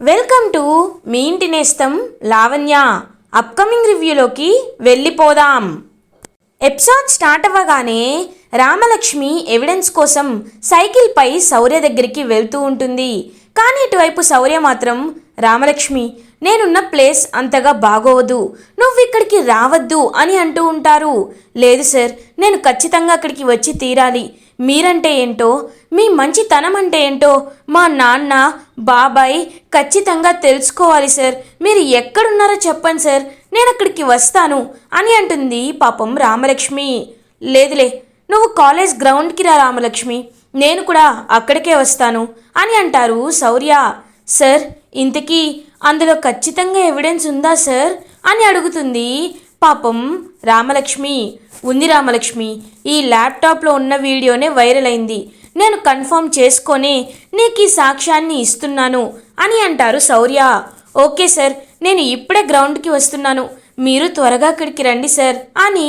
Welcome to me ఇంటి నేస్తం Lavanya. Upcoming రివ్యూలోకి వెళ్ళిపోదాం. ఎపిసోడ్ స్టార్ట్ అవ్వగానే రామలక్ష్మి ఎవిడెన్స్ కోసం సైకిల్పై శౌర్య దగ్గరికి వెళ్తూ ఉంటుంది. కానీ ఇటువైపు శౌర్య మాత్రం రామలక్ష్మి నేనున్న ప్లేస్ అంతగా బాగోవద్దు నువ్వు ఇక్కడికి రావద్దు అని అంటూ ఉంటారు. లేదు సార్ నేను ఖచ్చితంగా అక్కడికి వచ్చి తీరాలి. మీరంటే ఏంటో మీ మంచితనం అంటే ఏంటో మా నాన్న బాబాయ్ ఖచ్చితంగా తెలుసుకోవాలి సార్. మీరు ఎక్కడున్నారో చెప్పండి సార్. నేను అక్కడికి వస్తాను అని అంటుంది పాపం రామలక్ష్మి. లేదులే నువ్వు కాలేజ్ గ్రౌండ్కి రా రామలక్ష్మి. నేను కూడా అక్కడికే వస్తాను అని అంటారు శౌర్య. సార్ ఇంతకీ అందులో ఖచ్చితంగా ఎవిడెన్స్ ఉందా సార్? అని అడుగుతుంది పాపం రామలక్ష్మి. ఉంది రామలక్ష్మి ఈ ల్యాప్టాప్లో ఉన్న వీడియోనే వైరల్ అయింది. నేను కన్ఫర్మ్ చేసుకొని నీకు ఈ సాక్ష్యాన్ని ఇస్తున్నాను అని అంటారు శౌర్య. ఓకే సార్ నేను ఇప్పుడే గ్రౌండ్కి వస్తున్నాను. మీరు త్వరగా అక్కడికి రండి సార్ అని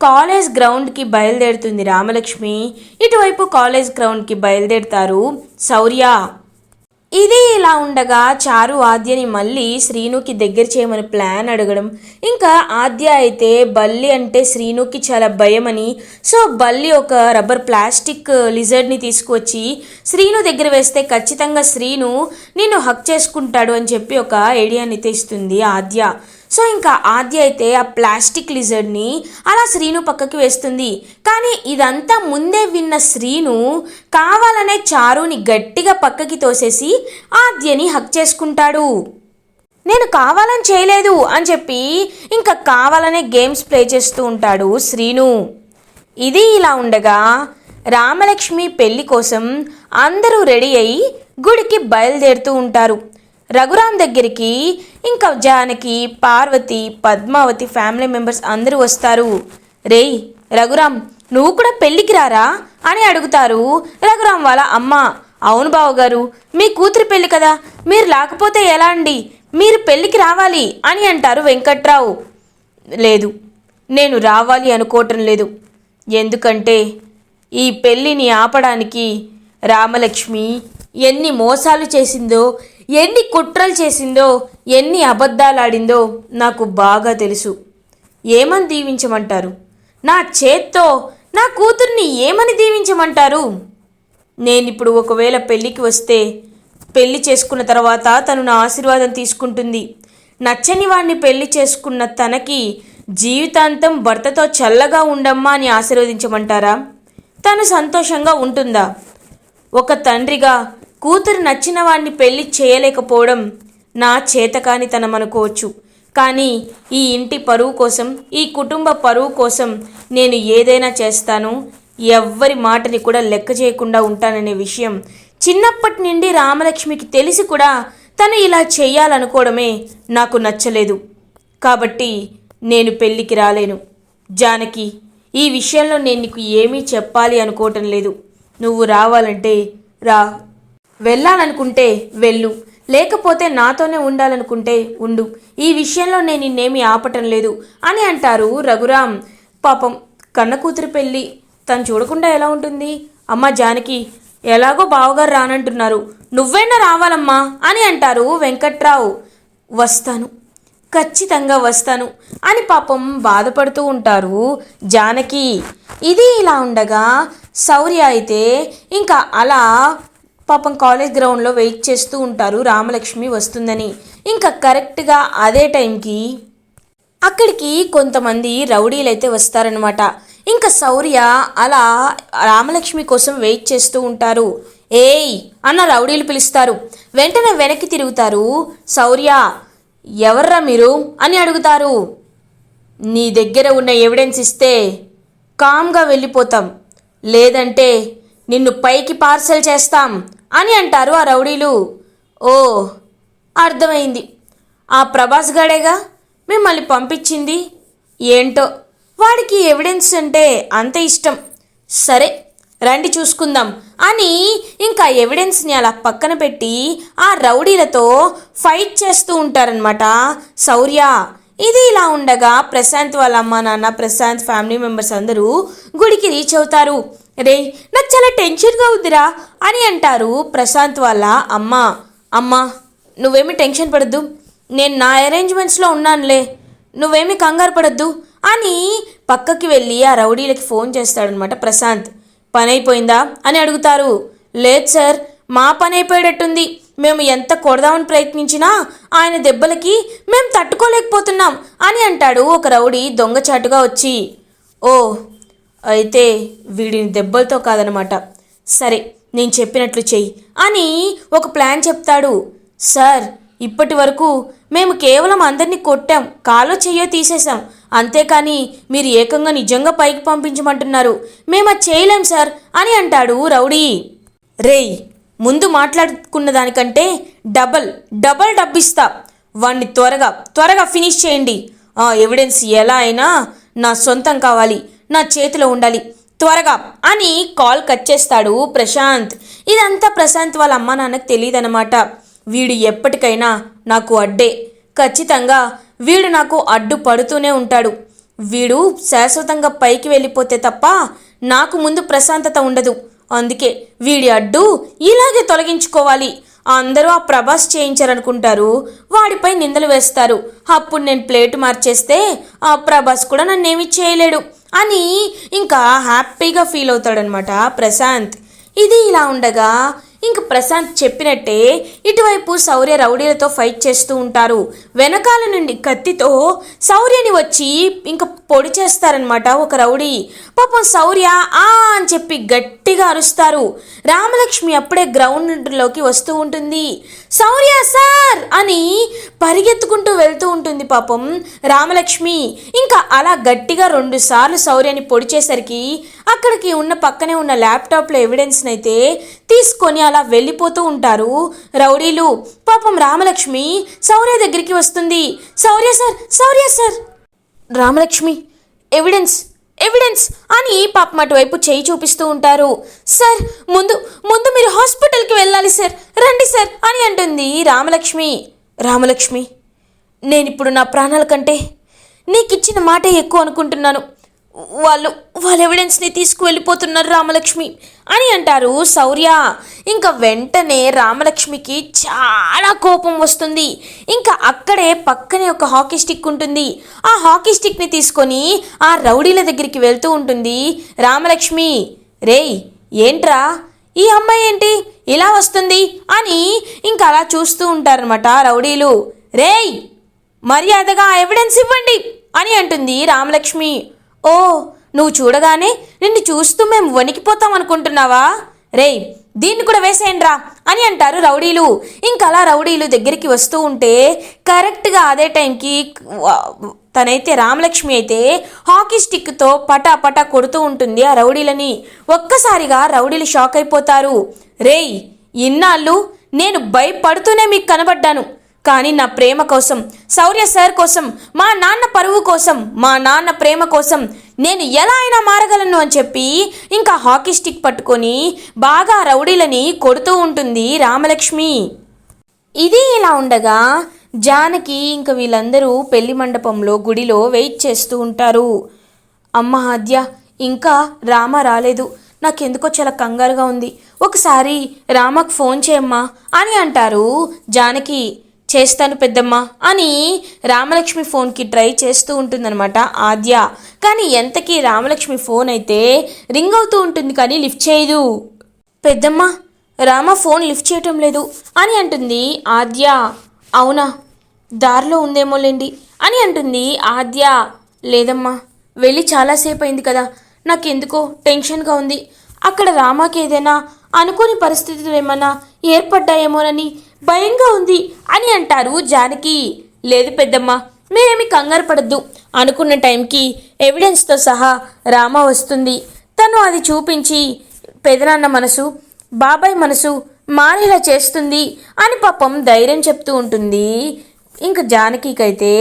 కాలేజ్ గ్రౌండ్కి బయలుదేరుతుంది రామలక్ష్మి. ఇటువైపు కాలేజ్ గ్రౌండ్కి బయలుదేరుతారు శౌర్య. ఇది ఇలా ఉండగా చారు ఆద్యని మళ్ళీ శ్రీనుకి దగ్గర చేయమని ప్లాన్ అడగడం. ఇంకా ఆద్య అయితే బల్లి అంటే శ్రీనుకి చాలా భయమని సో బల్లి ఒక రబ్బర్ ప్లాస్టిక్ లిజర్డ్ని తీసుకువచ్చి శ్రీను దగ్గర వేస్తే ఖచ్చితంగా శ్రీను నిన్ను హక్ చేసుకుంటాడు అని చెప్పి ఒక ఐడియాని తెస్తుంది ఆద్య. సో ఇంకా ఆద్య అయితే ఆ ప్లాస్టిక్ లిజర్డ్ని అలా శ్రీను పక్కకి వేస్తుంది. కానీ ఇదంతా ముందే విన్న శ్రీను కావాలనే చారుని గట్టిగా పక్కకి తోసేసి ఆద్యని హక్ చేసుకుంటాడు. నేను కావాలని చేయలేదు అని చెప్పి ఇంకా కావాలనే గేమ్స్ ప్లే చేస్తూ ఉంటాడు శ్రీను. ఇది ఇలా ఉండగా రామలక్ష్మి పెళ్ళి కోసం అందరూ రెడీ అయి గుడికి బయలుదేరుతూ ఉంటారు. రఘురామ్ దగ్గరికి ఇంకా జానకి పార్వతి పద్మావతి ఫ్యామిలీ మెంబర్స్ అందరూ వస్తారు. రేయ్ రఘురామ్ నువ్వు కూడా పెళ్ళికి రారా? అని అడుగుతారు రఘురామ్ వాళ్ళ అమ్మ. అవును బావగారు మీ కూతురు పెళ్ళి కదా. మీరు లేకపోతే ఎలా అండి? మీరు పెళ్ళికి రావాలి అని అంటారు వెంకట్రావు. లేదు నేను రావాలి అనుకోవటం లేదు. ఎందుకంటే ఈ పెళ్ళిని ఆపడానికి రామలక్ష్మి ఎన్ని మోసాలు చేసిందో ఎన్ని కుట్రలు చేసిందో ఎన్ని అబద్ధాలాడిందో నాకు బాగా తెలుసు. ఏమని దీవించమంటారు? నా చేత్తో నా కూతుర్ని ఏమని దీవించమంటారు? నేనిప్పుడు ఒకవేళ పెళ్ళికి వస్తే పెళ్ళి చేసుకున్న తర్వాత తను నా ఆశీర్వాదం తీసుకుంటుంది. నచ్చని వాడిని పెళ్ళి చేసుకున్న తనకి జీవితాంతం భర్తతో చల్లగా ఉండమ్మా అని ఆశీర్వదించమంటారా? తను సంతోషంగా ఉంటుందా? ఒక తండ్రిగా కూతురు నచ్చిన వాడిని పెళ్ళి చేయలేకపోవడం నా చేతకానితనం అనుకోవచ్చు కానీ ఈ ఇంటి పరువు కోసం ఈ కుటుంబ పరువు కోసం నేను ఏదైనా చేస్తాను. ఎవ్వరి మాటని కూడా లెక్క చేయకుండా ఉంటాననే విషయం చిన్నప్పటి నుండి రామలక్ష్మికి తెలిసి కూడా తను ఇలా చేయాలనుకోవడమే నాకు నచ్చలేదు. కాబట్టి నేను పెళ్ళికి రాలేను. జానకి ఈ విషయంలో నేను నీకు ఏమీ చెప్పాలి అనుకోవటం లేదు. నువ్వు రావాలంటే రా. వెళ్ళాలనుకుంటే వెళ్ళు. లేకపోతే నాతోనే ఉండాలనుకుంటే ఉండు. ఈ విషయంలో నేను నిన్నేమీ ఆపటం లేదు అని అంటారు రఘురామ్. పాపం కన్న కూతురు పెళ్ళి తను చూడకుండా ఎలా ఉంటుంది? అమ్మ జానకి ఎలాగో బావగారు రానంటున్నారు. నువ్వైనా రావాలమ్మా అని అంటారు వెంకట్రావు. వస్తాను. ఖచ్చితంగా వస్తాను అని పాపం బాధపడుతూ ఉంటారు జానకి. ఇది ఇలా ఉండగా శౌర్య అయితే ఇంకా అలా పాపం కాలేజ్ గ్రౌండ్లో వెయిట్ చేస్తూ ఉంటారు రామలక్ష్మి వస్తుందని. ఇంకా కరెక్ట్గా అదే టైంకి అక్కడికి కొంతమంది రౌడీలైతే వస్తారనమాట ఇంకా శౌర్య అలా రామలక్ష్మి కోసం వెయిట్ చేస్తూ ఉంటారు. ఏయ్! అన్న రౌడీలు పిలుస్తారు. వెంటనే వెనక్కి తిరుగుతారు. శౌర్య ఎవర్రా మీరు? అని అడుగుతారు. నీ దగ్గర ఉన్న ఎవిడెన్స్ ఇస్తే కామ్గా వెళ్ళిపోతాం. లేదంటే నిన్ను పైకి పార్సెల్ చేస్తాం అని అంటారు ఆ రౌడీలు. ఓ అర్థమైంది. ఆ ప్రభాస్ గాడేగా? మిమ్మల్ని పంపించింది? ఏంటో? వాడికి ఎవిడెన్స్ అంటే అంత ఇష్టం. సరే రండి చూసుకుందాం అని ఇంకా ఎవిడెన్స్ని అలా పక్కన పెట్టి ఆ రౌడీలతో ఫైట్ చేస్తూ ఉంటారనమాట శౌర్య. ఇది ఇలా ఉండగా ప్రశాంత్ వాళ్ళ అమ్మ నాన్న ప్రశాంత్ ఫ్యామిలీ మెంబర్స్ అందరూ గుడికి రీచ్ అవుతారు. రే నాకు చాలా టెన్షన్గా ఉందిరా అని అంటారు ప్రశాంత్ వాళ్ళ అమ్మ. అమ్మ నువ్వేమి టెన్షన్ పడద్దు. నేను నా అరేంజ్మెంట్స్లో ఉన్నానులే. నువ్వేమి కంగారు పడద్దు అని పక్కకి వెళ్ళి ఆ రౌడీలకి ఫోన్ చేస్తాడనమాట ప్రశాంత్. పని అయిపోయిందా అని అడుగుతారు. లేదు సార్ మా పని అయిపోయేటట్టుంది మేము ఎంత కొడదామని ప్రయత్నించినా ఆయన దెబ్బలకి మేము తట్టుకోలేకపోతున్నాం అని అంటాడు ఒక రౌడీ దొంగచాటుగా వచ్చి. ఓ అయితే వీడిని దెబ్బలతో కాదనమాట. సరే నేను చెప్పినట్లు చెయ్యి. అని ఒక ప్లాన్ చెప్తాడు. సార్ ఇప్పటి వరకు మేము కేవలం అందరినీ కొట్టాం. కాలో చెయ్యో తీసేశాం. అంతేకాని మీరు ఏకంగా నిజంగా పైకి పంపించమంటున్నారు. మేము అది చేయలేం సార్ అని అంటాడు రౌడీ. రేయ్ ముందు మాట్లాడుకున్న దానికంటే డబల్ డబల్ డబ్బిస్తా. వాణ్ణి త్వరగా త్వరగా ఫినిష్ చేయండి. ఆ ఎవిడెన్స్ ఎలా అయినా నా సొంతం కావాలి. నా చేతిలో ఉండాలి. త్వరగా అని కాల్ కట్ చేస్తాడు ప్రశాంత్. ఇదంతా ప్రశాంత్ వాళ్ళ అమ్మా నాన్నకు తెలియదన్నమాట. వీడు ఎప్పటికైనా నాకు అడ్డే. ఖచ్చితంగా వీడు నాకు అడ్డు పడుతూనే ఉంటాడు. వీడు శాశ్వతంగా పైకి వెళ్ళిపోతే తప్ప నాకు ముందు ప్రశాంతత ఉండదు. అందుకే వీడి అడ్డు ఇలాగే తొలగించుకోవాలి. అందరూ ఆ ప్రభాస్ చేయించారనుకుంటారు. వాడిపై నిందలు వేస్తారు. అప్పుడు నేను ప్లేట్ మార్చేస్తే ఆ ప్రభాస్ కూడా నన్నేమీ చేయలేడు. అని ఇంకా హ్యాపీగా ఫీల్ అవుతాడనమాట ప్రశాంత్. ఇది ఇలా ఉండగా ఇంక ప్రశాంత్ చెప్పినట్టే ఇటువైపు శౌర్య రౌడీలతో ఫైట్ చేస్తూ ఉంటారు. వెనకాల నుండి కత్తితో శౌర్యని వచ్చి ఇంక పొడి చేస్తారనమాట ఒక రౌడీ. పాపం శౌర్య ఆ అని చెప్పి గట్టిగా అరుస్తారు. రామలక్ష్మి అప్పుడే గ్రౌండ్లోకి వస్తూ ఉంటుంది. శౌర్య సార్ అని పరిగెత్తుకుంటూ వెళ్తూ ఉంటుంది పాపం రామలక్ష్మి. ఇంకా అలా గట్టిగా రెండు సార్లు శౌర్యని పొడిచేసరికి అక్కడికి ఉన్న పక్కనే ఉన్న ల్యాప్టాప్లో ఎవిడెన్స్ని అయితే తీసుకొని అలా వెళ్ళిపోతూ ఉంటారు రౌడీలు. పాపం రామలక్ష్మి శౌర్య దగ్గరికి వస్తుంది. Shaurya sir Shaurya sir Ramalakshmi evidence evidence అని పాపం అటువైపు చేయి చూపిస్తూ ఉంటారు. సార్ ముందు ముందు మీరు హాస్పిటల్కి వెళ్ళాలి సార్. రండి సార్ అని అంటుంది రామలక్ష్మి. రామలక్ష్మి నేను ఇప్పుడు నా ప్రాణాల కంటే నీకు ఇచ్చిన మాట ఎక్కువ అనుకుంటున్నాను. వాళ్ళు వాళ్ళ ఎవిడెన్స్ని తీసుకువెళ్ళిపోతున్నారు రామలక్ష్మి అని అంటారు శౌర్య. ఇంకా వెంటనే రామలక్ష్మికి చాలా కోపం వస్తుంది. ఇంకా అక్కడే పక్కనే ఒక హాకీ స్టిక్ ఉంటుంది. ఆ హాకీ స్టిక్ని తీసుకొని ఆ రౌడీల దగ్గరికి వెళ్తూ ఉంటుంది. రామలక్ష్మి రేయ్ ఏంట్రా? ఈ అమ్మాయి ఏంటి? ఇలా వస్తుంది? అని ఇంకా అలా చూస్తూ ఉంటారనమాట రౌడీలు. రేయ్ మర్యాదగా ఎవిడెన్స్ ఇవ్వండి అని అంటుంది రామలక్ష్మి. ఓ నువ్వు చూడగానే నిన్ను చూస్తూ మేము వణికిపోతాం అనుకుంటున్నావా? రేయ్ దీన్ని కూడా వేసేయండిరా అని అంటారు రౌడీలు. ఇంకా అలా రౌడీలు దగ్గరికి వస్తూ ఉంటే కరెక్ట్గా అదే టైంకి తనైతే రామలక్ష్మి అయితే హాకీ స్టిక్తో పటా పటా కొడుతూ ఉంటుంది ఆ రౌడీలని. ఒక్కసారిగా రౌడీలు షాక్ అయిపోతారు. రేయ్ ఇన్నాళ్ళు నేను భయపడుతూనే మీకు కనబడ్డాను. కానీ నా ప్రేమ కోసం శౌర్య సార్ కోసం మా నాన్న పరువు కోసం మా నాన్న ప్రేమ కోసం నేను ఎలా అయినా మారగలను అని చెప్పి ఇంకా హాకీ స్టిక్ పట్టుకొని బాగా రౌడీలని కొడుతూ ఉంటుంది రామలక్ష్మి. ఇది ఇలా ఉండగా జానకి ఇంకా వీళ్ళందరూ పెళ్ళి మండపంలో గుడిలో వెయిట్ చేస్తూ ఉంటారు. అమ్మ ఆద్య ఇంకా రామ రాలేదు. నాకెందుకో చాలా కంగారుగా ఉంది. ఒకసారి రామకు ఫోన్ చేయమ్మా అని అంటారు జానకి. చేస్తాను పెద్దమ్మ అని రామలక్ష్మి ఫోన్కి ట్రై చేస్తూ ఉంటుందన్నమాట ఆద్య. కానీ ఎంతకీ రామలక్ష్మి ఫోన్ అయితే రింగ్ అవుతూ ఉంటుంది కానీ లిఫ్ట్ చేయదు. పెద్దమ్మ రామ ఫోన్ లిఫ్ట్ చేయటం లేదు అని అంటుంది ఆద్య. అవునా? దారిలో ఉందేమోలేండి అని అంటుంది ఆద్య. లేదమ్మా వెళ్ళి చాలాసేపు అయింది కదా. నాకెందుకో టెన్షన్గా ఉంది. అక్కడ రామాకి ఏదైనా అనుకోని పరిస్థితులు ఏమైనా ఏర్పడ్డాయేమోనని భయంగా ఉంది అని అంటారు జానకి. లేదు పెద్దమ్మ మీరేమి కంగారు పడద్దు. అనుకున్న టైంకి ఎవిడెన్స్తో సహా రామ వస్తుంది. తను అది చూపించి పెదనాన్న మనసు బాబాయ్ మనసు మారేలా చేస్తుంది అని పాపం ధైర్యం చెప్తూ ఉంటుంది. ఇంకా జానకికైతే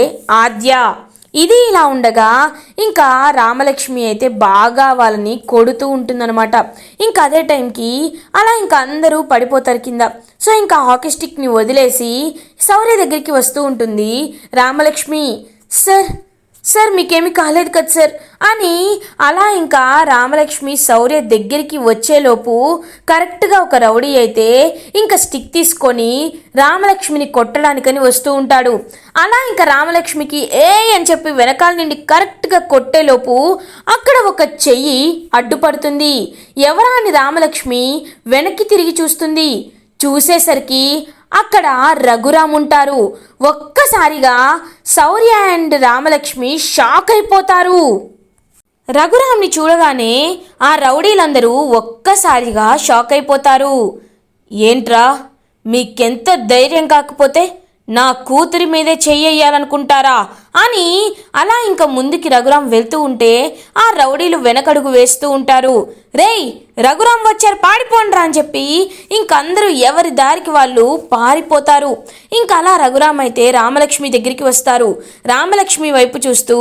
ఆద్య ఇది ఇలా ఉండగా ఇంకా రామలక్ష్మి అయితే బాగా వాళ్ళని కొడుతూ ఉంటుందన్నమాట. ఇంకా అదే టైంకి అలా ఇంకా అందరూ పడిపోతారు కింద. సో ఇంకా హాకీ స్టిక్ని వదిలేసి శౌర్య దగ్గరికి వస్తూ ఉంటుంది. రామలక్ష్మి సార్ సార్ మీకేమీ కాలేదు కదా సార్ అని అలా ఇంకా రామలక్ష్మి శౌర్య దగ్గరికి వచ్చేలోపు కరెక్ట్గా ఒక రౌడీ అయితే ఇంకా స్టిక్ తీసుకొని రామలక్ష్మిని కొట్టడానికని వస్తూ ఉంటాడు. అలా ఇంకా రామలక్ష్మికి ఏ అని చెప్పి వెనకాల నుండి కరెక్ట్గా కొట్టేలోపు అక్కడ ఒక చెయ్యి అడ్డుపడుతుంది. ఎవరా అని రామలక్ష్మి వెనక్కి తిరిగి చూస్తుంది? చూసేసరికి అక్కడ రఘురామ్ ఉంటారు. ఒక్కసారిగా శౌర్య అండ్ రామలక్ష్మి షాక్ అయిపోతారు. రఘురామ్ని చూడగానే ఆ రౌడీలందరూ ఒక్కసారిగా షాక్ అయిపోతారు. ఏంట్రా మీకెంత ధైర్యం కాకపోతే నా కూతురి మీదే చెయ్యాలనుకుంటారా అని అలా ఇంకా ముందుకి రఘురాం వెళ్తూ ఉంటే ఆ రౌడీలు వెనకడుగు వేస్తూ ఉంటారు. రేయ్ రఘురాం వచ్చారు పాడిపోండ్రా అని చెప్పి ఇంకందరూ ఎవరి దారికి వాళ్ళు పారిపోతారు. ఇంకా అలా రఘురాం అయితే రామలక్ష్మి దగ్గరికి వస్తారు. రామలక్ష్మి వైపు చూస్తూ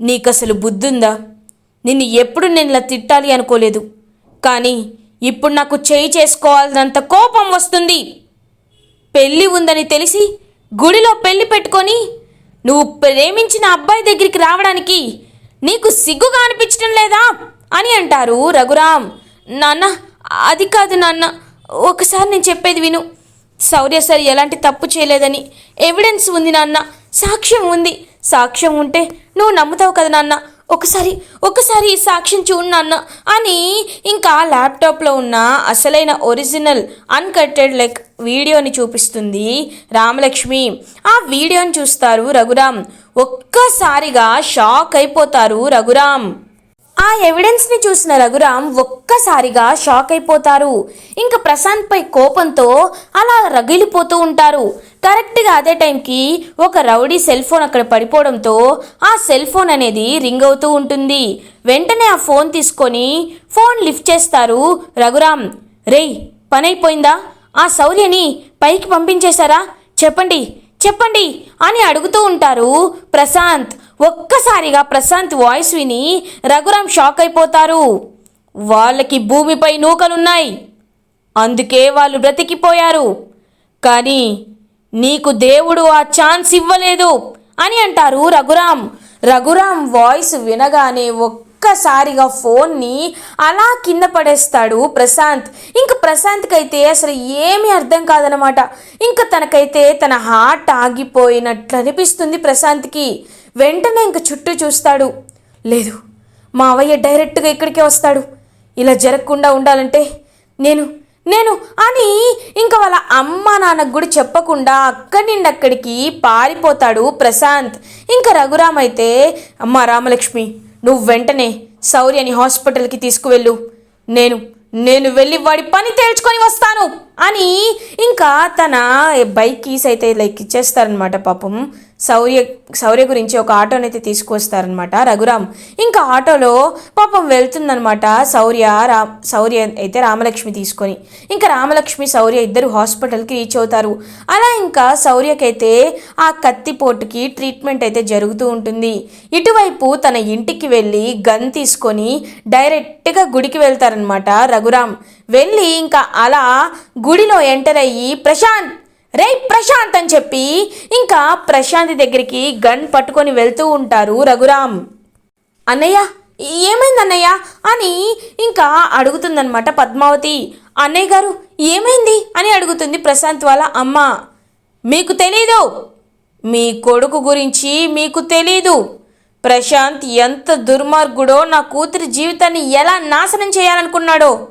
నీకు అసలు బుద్ధుందా? నిన్ను ఎప్పుడు నేను ఇలా తిట్టాలి అనుకోలేదు. కానీ ఇప్పుడు నాకు చేయి చేసుకోవాల్సినంత కోపం వస్తుంది. పెళ్ళి ఉందని తెలిసి గుడిలో పెళ్ళి పెట్టుకొని నువ్వు ప్రేమించిన అబ్బాయి దగ్గరికి రావడానికి నీకు సిగ్గుగా అనిపించడం లేదా అని అంటారు రఘురామ్. నాన్న అది కాదు నాన్న ఒకసారి నేను చెప్పేది విను. శౌర్య సార్ ఎలాంటి తప్పు చేయలేదని ఎవిడెన్స్ ఉంది నాన్న సాక్ష్యం ఉంది. సాక్ష్యం ఉంటే నువ్వు నమ్ముతావు కదా నాన్న ఒకసారి ఒకసారి సాక్ష్యం చూడు నాన్న అని ఇంకా ల్యాప్టాప్లో ఉన్న అసలైన ఒరిజినల్ అన్కట్టెడ్ లైక్ వీడియోని చూపిస్తుంది రామలక్ష్మి. ఆ వీడియోని చూస్తారు రఘురామ్. ఒక్కసారిగా షాక్ అయిపోతారు రఘురామ్. ఆ ఎవిడెన్స్ని చూసిన రఘురామ్ ఒక్కసారిగా షాక్ అయిపోతారు. ఇంకా ప్రశాంత్పై కోపంతో అలా రగిలిపోతూ ఉంటారు. కరెక్ట్గా అదే టైంకి ఒక రౌడీ సెల్ ఫోన్ అక్కడ పడిపోవడంతో ఆ సెల్ ఫోన్ అనేది రింగ్ అవుతూ ఉంటుంది. వెంటనే ఆ ఫోన్ తీసుకొని ఫోన్ లిఫ్ట్ చేస్తారు రఘురామ్. రేయ్ పనైపోయిందా? ఆ శౌర్యని పైకి పంపించేశారా? చెప్పండి చెప్పండి అని అడుగుతూ ఉంటారు ప్రశాంత్. ఒక్కసారిగా ప్రశాంత్ వాయిస్ విని రఘురామ్ షాక్ అయిపోతారు. వాళ్ళకి భూమిపై నూకలున్నాయి. అందుకే వాళ్ళు బ్రతికిపోయారు. కానీ నీకు దేవుడు ఆ ఛాన్స్ ఇవ్వలేదు అని అంటారు రఘురామ్. రఘురామ్ వాయిస్ వినగానే ఒక్కసారిగా ఫోన్ని అలా కింద పడేస్తాడు ప్రశాంత్. ఇంక ప్రశాంత్కి అయితే అసలు ఏమీ అర్థం కాదనమాట. ఇంకా తనకైతే తన హార్ట్ ఆగిపోయినట్లు అనిపిస్తుంది ప్రశాంత్కి. వెంటనే ఇంక చుట్టూ చూస్తాడు. లేదు మా అవయ్య డైరెక్ట్గా ఇక్కడికే వస్తాడు. ఇలా జరగకుండా ఉండాలంటే నేను నేను అని ఇంకా వాళ్ళ అమ్మ నాన్నకు కూడా చెప్పకుండా అక్కడి నుండి అక్కడికి పారిపోతాడు ప్రశాంత్. ఇంకా రఘురామ్ అయితే అమ్మ రామలక్ష్మి నువ్వు వెంటనే సౌర్యని హాస్పిటల్కి తీసుకువెళ్ళు. నేను నేను వెళ్ళి వాడి పని తేల్చుకొని వస్తాను. అని ఇంకా తన బైక్ కీస్ అయితే లైక్ ఇచ్చేస్తారనమాట పాపం. శౌర్య శౌర్య గురించి ఒక ఆటోని అయితే తీసుకొస్తారనమాట రఘురామ్ ఇంకా ఆటోలో పాపం వెళ్తుందనమాట శౌర్య రా శౌర్య అయితే రామలక్ష్మి తీసుకొని. ఇంకా రామలక్ష్మి శౌర్య ఇద్దరు హాస్పిటల్కి రీచ్ అవుతారు. అలా ఇంకా శౌర్యకైతే ఆ కత్తిపోటుకి ట్రీట్మెంట్ అయితే జరుగుతూ ఉంటుంది. ఇటువైపు తన ఇంటికి వెళ్ళి గన్ తీసుకొని డైరెక్ట్గా గుడికి వెళ్తారనమాట రఘురామ్. వెళ్ళి ఇంకా అలా గుడిలో ఎంటర్ అయ్యి ప్రశాంత్ రే ప్రశాంత్ అని చెప్పి ఇంకా ప్రశాంత్ దగ్గరికి గన్ పట్టుకొని వెళ్తూ ఉంటారు రఘురామ్. అన్నయ్య ఏమైంది అన్నయ్య? అని ఇంకా అడుగుతుందన్నమాట పద్మావతి. అన్నయ్య గారు ఏమైంది? అని అడుగుతుంది ప్రశాంత్ వాళ్ళ అమ్మ. మీకు తెలీదు. మీ కొడుకు గురించి మీకు తెలీదు. ప్రశాంత్ ఎంత దుర్మార్గుడో నా కూతురి జీవితాన్ని ఎలా నాశనం చేయాలనుకున్నాడో.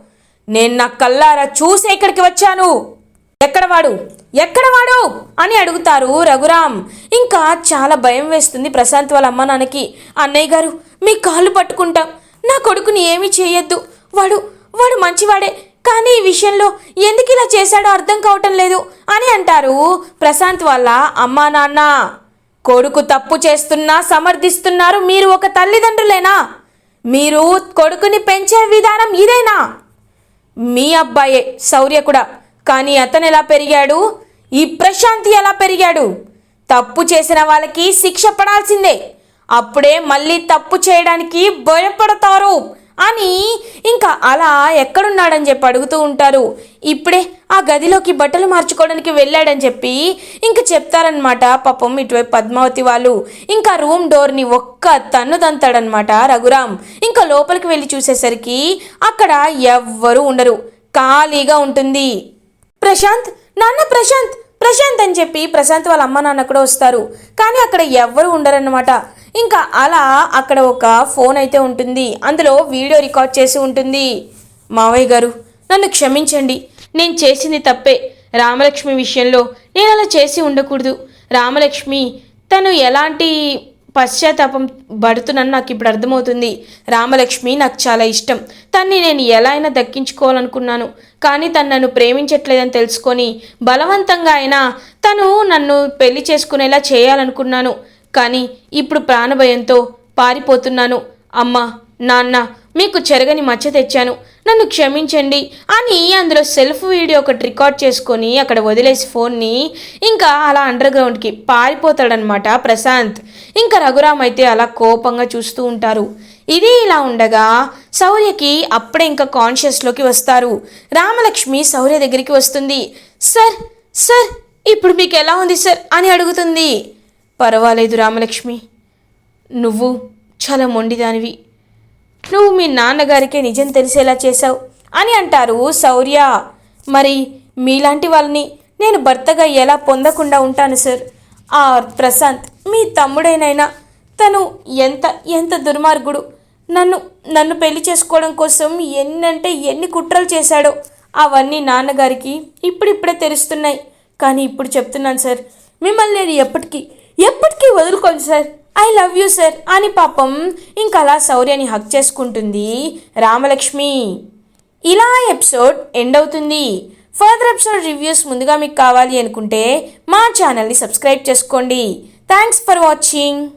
నేను నా కల్లారా చూసే ఇక్కడికి వచ్చాను? ఎక్కడ వాడు? ఎక్కడ వాడు? అని అడుగుతారు రఘురామ్. ఇంకా చాలా భయం వేస్తుంది ప్రశాంత్ వాళ్ళ అమ్మ నాన్నకి. అన్నయ్య గారు మీ కాళ్ళు పట్టుకుంటాం. నా కొడుకుని ఏమీ చేయొద్దు. వాడు వాడు మంచివాడే. కానీ ఈ విషయంలో ఎందుకు ఇలా చేశాడో అర్థం కావటం లేదు అని అంటారు ప్రశాంత్ వాళ్ళ అమ్మా నాన్న. కొడుకు తప్పు చేస్తున్నా సమర్థిస్తున్నారు మీరు ఒక తల్లిదండ్రులేనా? మీరు కొడుకుని పెంచే విధానం ఇదేనా? మీ అబ్బాయే శౌర్య కూడా. కానీ అతను ఎలా పెరిగాడు? ఈ ప్రశాంతి ఎలా పెరిగాడు? తప్పు చేసిన వాళ్ళకి శిక్ష పడాల్సిందే. అప్పుడే మళ్ళీ తప్పు చేయడానికి భయపడతారు. అని ఇంకా అలా ఎక్కడున్నాడని చెప్పి అడుగుతూ ఉంటారు. ఇప్పుడే ఆ గదిలోకి బట్టలు మార్చుకోవడానికి వెళ్ళాడని చెప్పి ఇంక చెప్తారనమాట పాపం ఇటువైపు పద్మావతి వాళ్ళు. ఇంకా రూమ్ డోర్ని ఒక్క తన్ను తంతాడనమాట రఘురామ్. ఇంకా లోపలికి వెళ్ళి చూసేసరికి అక్కడ ఎవ్వరూ ఉండరు. ఖాళీగా ఉంటుంది. ప్రశాంత్ నాన్న ప్రశాంత్ ప్రశాంత్ అని చెప్పి ప్రశాంత్ వాళ్ళ అమ్మ నాన్న కూడా వస్తారు. కానీ అక్కడ ఎవ్వరూ ఉండరన్నమాట. ఇంకా అలా అక్కడ ఒక ఫోన్ అయితే ఉంటుంది. అందులో వీడియో రికార్డ్ చేసి ఉంటుంది. మావయ్య గారు నన్ను క్షమించండి. నేను చేసింది తప్పే. రామలక్ష్మి విషయంలో నేను అలా చేసి ఉండకూడదు. రామలక్ష్మి తను ఎలాంటి పశ్చాత్తాపం పడుతున్నాను నాకు ఇప్పుడు అర్థమవుతుంది. రామలక్ష్మి నాకు చాలా ఇష్టం. తన్ని నేను ఎలా అయినా దక్కించుకోవాలనుకున్నాను. కానీ తను నన్ను ప్రేమించట్లేదని తెలుసుకొని బలవంతంగా అయినా తను నన్ను పెళ్ళి చేసుకునేలా చేయాలనుకున్నాను. కానీ ఇప్పుడు ప్రాణభయంతో పారిపోతున్నాను. అమ్మా నాన్న మీకు చెరగని మచ్చ తెచ్చాను. నన్ను క్షమించండి అని అందులో సెల్ఫ్ వీడియో ఒకటి రికార్డ్ చేసుకొని అక్కడ వదిలేసి ఫోన్ని ఇంకా అలా అండర్ గ్రౌండ్కి పారిపోతాడనమాట ప్రశాంత్. ఇంకా రఘురామ్ అయితే అలా కోపంగా చూస్తూ ఉంటారు. ఇది ఇలా ఉండగా శౌర్యకి అప్పుడే ఇంకా కాన్షియస్లోకి వస్తారు. రామలక్ష్మి శౌర్య దగ్గరికి వస్తుంది. సార్ సార్ ఇప్పుడు మీకు ఎలా ఉంది సార్? అని అడుగుతుంది. పర్వాలేదు రామలక్ష్మి. నువ్వు చాలా మొండిదానివి. నువ్వు మీ నాన్నగారికే నిజం తెలిసేలా చేశావు అని అంటారు శౌర్య. మరి మీలాంటి వాళ్ళని నేను భర్తగా ఎలా పొందకుండా ఉంటాను సార్? ఆ ప్రశాంత్ మీ తమ్ముడేనైనా తను ఎంత ఎంత దుర్మార్గుడు. నన్ను నన్ను పెళ్ళి చేసుకోవడం కోసం ఎన్నంటే ఎన్ని కుట్రలు చేశాడో అవన్నీ నాన్నగారికి ఇప్పుడిప్పుడే తెలుస్తున్నాయి. కానీ ఇప్పుడు చెప్తున్నాను సార్ మిమ్మల్ని నేను ఎప్పటికీ ఎప్పటికీ వదులుకోండి sir. I love you sir. అని పాపం ఇంకా అలా శౌర్యని హక్ చేసుకుంటుంది రామలక్ష్మి. ఇలా ఎపిసోడ్ ఎండ్ అవుతుంది. ఫర్దర్ ఎపిసోడ్ రివ్యూస్ ముందుగా మీకు కావాలి అనుకుంటే మా ఛానల్ని సబ్స్క్రైబ్ చేసుకోండి. Thanks for watching.